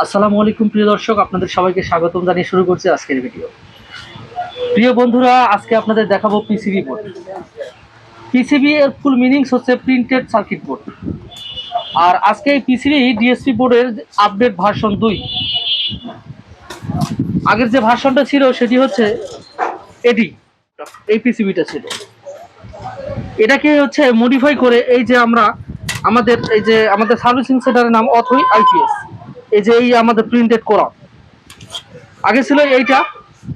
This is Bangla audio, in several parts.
আসসালামু আলাইকুম, প্রিয় দর্শক। আপনাদের সবাইকে স্বাগতম জানিয়ে শুরু করছি আজকের ভিডিও। প্রিয় বন্ধুরা, আজকে আপনাদের দেখাবো পিসিবি বোর্ড পিসিবি এর ফুল মিনিংস হচ্ছে প্রিন্টেড সার্কিট বোর্ড আর আজকে এই পিসিবি ডিএসপি বোর্ডের আপডেট ভার্সন দুই। আগের যে ভার্সনটা ছিল, সেটি হচ্ছে এডি এই পিসিবিটা ছিল। এটাকে হচ্ছে মডিফাই করে এই যে আমরা, আমাদের এই যে আমাদের সার্ভিসিং সেন্টারের নাম অথই আইপিএস এই যে এই আমাদের প্রিন্টেড করা। আগে ছিল এইটা,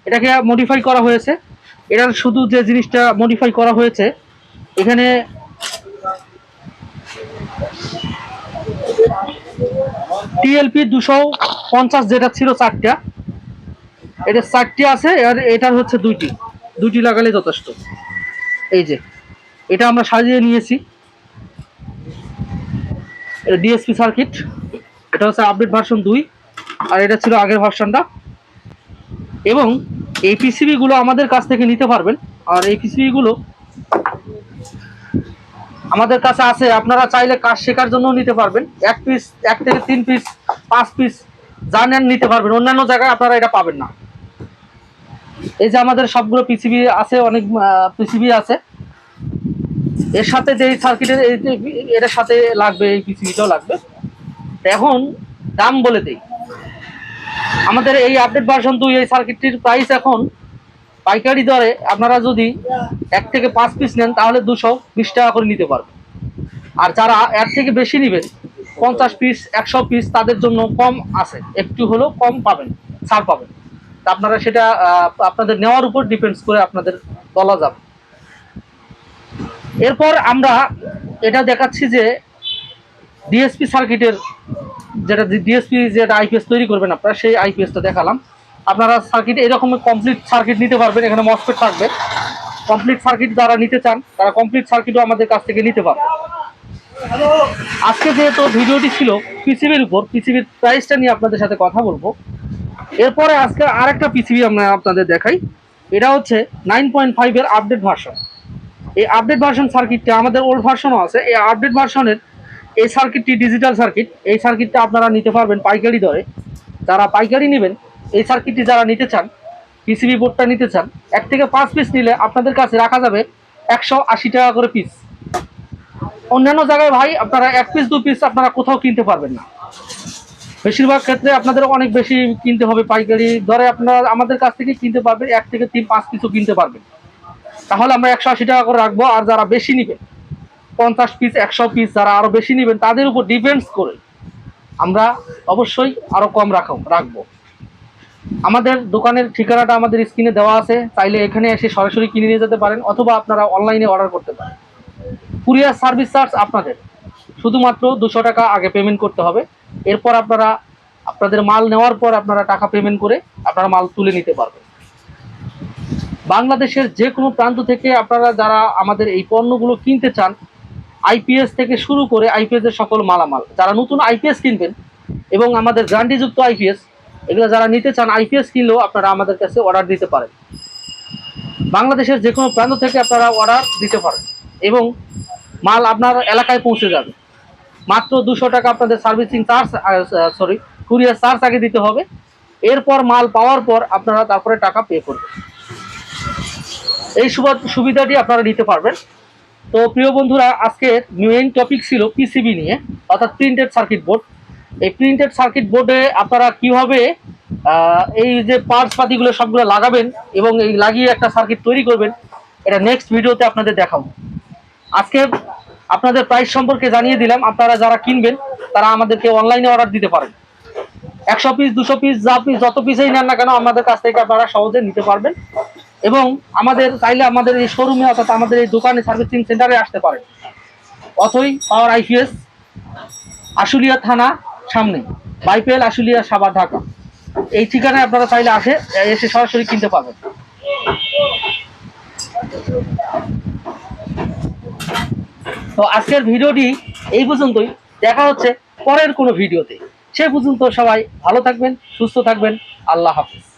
এটাকে মডিফাই করা হয়েছে। এটার শুধু যে জিনিসটা মডিফাই করা হয়েছে, এখানে টিএলপি দুশো পঞ্চাশ যেটা ছিল চারটা, এটা চারটি আছে আর এটার হচ্ছে দুইটি। দুইটি লাগালে যথেষ্ট। এই যে, এটা আমরা সাজিয়ে নিয়েছি। এটা ডিএসপি সার্কিট এটা হচ্ছে আপডেট ভার্সন দুই, আর এটা ছিল আগের ভার্সনটা এবং এই পিসিবিগুলো আমাদের কাছ থেকে নিতে পারবেন। আর এই পিসিবিগুলো আমাদের কাছে আছে, আপনারা চাইলে কাজ শেখার জন্য নিতে পারবেন। এক পিস এক থেকে তিন পিস পাঁচ পিস যা নেন নিতে পারবেন। অন্যান্য জায়গায় আপনারা এটা পাবেন না। এই যে আমাদের সবগুলো পিসিবি আছে, অনেক পিসিবি আছে। এর সাথে যে সার্কিটের এটার সাথে লাগবে, এই পিসিবিটাও লাগবে। এখন দাম বলে দেই। আমাদের এই আপডেট ভার্সন দুই, এই সার্কিটটির প্রাইস এখন পাইকারি দরে আপনারা যদি এক থেকে পাঁচ পিস নেন, তাহলে দুশো বিশ টাকা করে নিতে পারবেন। আর যারা এর থেকে বেশি নেবেন, পঞ্চাশ পিস একশো পিস তাদের জন্য কম আছে। একটু হলেও কম পাবেন, ছাড় পাবেন। তা আপনারা সেটা আপনাদের নেওয়ার উপর ডিপেন্ডস করে আপনাদের বলা যাবে। এরপর আমরা এটা দেখাচ্ছি যে ডিএসপি সার্কিটের যেটা ডিএসপি যেটা আইপিএস তৈরি করবেন আপনারা, সেই আইপিএসটা দেখালাম। আপনারা সার্কিট এরকম কমপ্লিট সার্কিট নিতে পারবেন, এখানে মসফেট থাকবে। কমপ্লিট সার্কিট যারা নিতে চান, তারা কমপ্লিট সার্কিটও আমাদের কাছ থেকে নিতে পারবে আজকে যেহেতু ভিডিওটি ছিল পিসিবির উপর পিসিবির প্রাইসটা নিয়ে আপনাদের সাথে কথা বলব। এরপরে আজকে আরেকটা পিসিবি আমরা আপনাদের দেখাই। এটা হচ্ছে নাইন পয়েন্ট ফাইভের আপডেট ভার্সন এই আপডেট ভার্সন সার্কিটটা আমাদের ওল্ড ভার্সনও আছে। এই আপডেট ভার্সনের এই সার্কিটটি ডিজিটাল সার্কিট এই সার্কিটটা আপনারা নিতে পারবেন পাইকারি দরে। যারা পাইকারি নেবেন, এই সার্কিটটি যারা নিতে চান পিসিবি বোর্ডটা নিতে চান, এক থেকে পাঁচ পিস নিলে আপনাদের কাছে রাখা যাবে একশো আশি টাকা করে পিস অন্যান্য জায়গায় ভাই, আপনারা এক পিস দু পিস আপনারা কোথাও কিনতে পারবেন না। বেশিরভাগ ক্ষেত্রে আপনাদের অনেক বেশি কিনতে হবে পাইকারি দরে, আপনারা আমাদের কাছ থেকে কিনতে পারবেন, এক থেকে তিন, পাঁচ পিসও কিনতে পারবেন। তাহলে আমরা একশো আশি টাকা করে রাখব, আর যারা বেশি নেবেন পঞ্চাশ পিস একশো পিস যারা আরও বেশি নেবেন, তাদের উপর ডিপেন্ডস করে আমরা অবশ্যই আরও কম রাখব রাখব। আমাদের দোকানের ঠিকানাটা আমাদের স্ক্রিনে দেওয়া আছে, চাইলে এখানে এসে সরাসরি কিনে নিয়ে যেতে পারেন, অথবা আপনারা অনলাইনে অর্ডার করতে পারেন। কুরিয়ার সার্ভিস চার্জ আপনাদের, শুধুমাত্র দুশো টাকা আগে পেমেন্ট করতে হবে। এরপর আপনারা, আপনাদের মাল নেওয়ার পর আপনারা টাকা পেমেন্ট করে আপনারা মাল তুলে নিতে পারবেন। বাংলাদেশের যে কোনো প্রান্ত থেকে আপনারা যারা আমাদের এই পণ্যগুলো কিনতে চান আইপিএস থেকে শুরু করে আইপিএস এর সকল মালামাল। যারা নতুন আইপিএস কিনবেন এবং আমাদের গ্যারান্টিযুক্ত আইপিএস, এগুলো যারা নিতে চান, আইপিএস কিনলেও আপনারা আমাদের কাছে অর্ডার দিতে পারেন। বাংলাদেশের যে কোনো প্রান্ত থেকে আপনারা অর্ডার দিতে পারেন এবং মাল আপনার এলাকায় পৌঁছে যাবে। মাত্র দুশো টাকা আপনাদের servicing charge sorry courier charge আগে দিতে হবে। এরপর মাল পাওয়ার পর আপনারা তারপরে টাকা পে করবেন। এই সুবা- সুবিধাটি আপনারা নিতে পারবেন। তো প্রিয় বন্ধুরা আজকের মেইন টপিক ছিল পিসিবি নিয়ে, অর্থাৎ প্রিন্টেড সার্কিট বোর্ড এই প্রিন্টেড সার্কিট বোর্ডে আপনারা কীভাবে এই যে পার্টস পাতিগুলো সবগুলো লাগাবেন এবং এই লাগিয়ে একটা সার্কিট তৈরি করবেন, এটা নেক্সট ভিডিওতে আপনাদের দেখাবো। আজকে আপনাদের প্রাইস সম্পর্কে জানিয়ে দিলাম, আপনারা যারা কিনবেন, তারা আমাদেরকে অনলাইনে অর্ডার দিতে পারেন। একশো পিস দুশো পিস যা পিস যত পিসেই নেন না কেন, আমাদের কাছ থেকে আপনারা সহজে নিতে পারবেন। এবং আমাদের চাইলে আমাদের এই শোরুমে অর্থাৎ আমাদের এই দোকানে সার্ভিসিং সেন্টারে আসতে পারেন অথই পাওয়ার আইপিএস আশুলিয়া থানা, সামনে। বাইপেল, আশুলিয়া সাবা ঢাকা। এই ঠিকানায় আপনারা চাইলে আসে, এসে সরাসরি কিনতে পারবেন। তো আজকের ভিডিওটি এই পর্যন্তই। দেখা হচ্ছে পরের কোনো ভিডিওতে। সে পর্যন্ত সবাই ভালো থাকবেন, সুস্থ থাকবেন। আল্লাহ হাফিজ।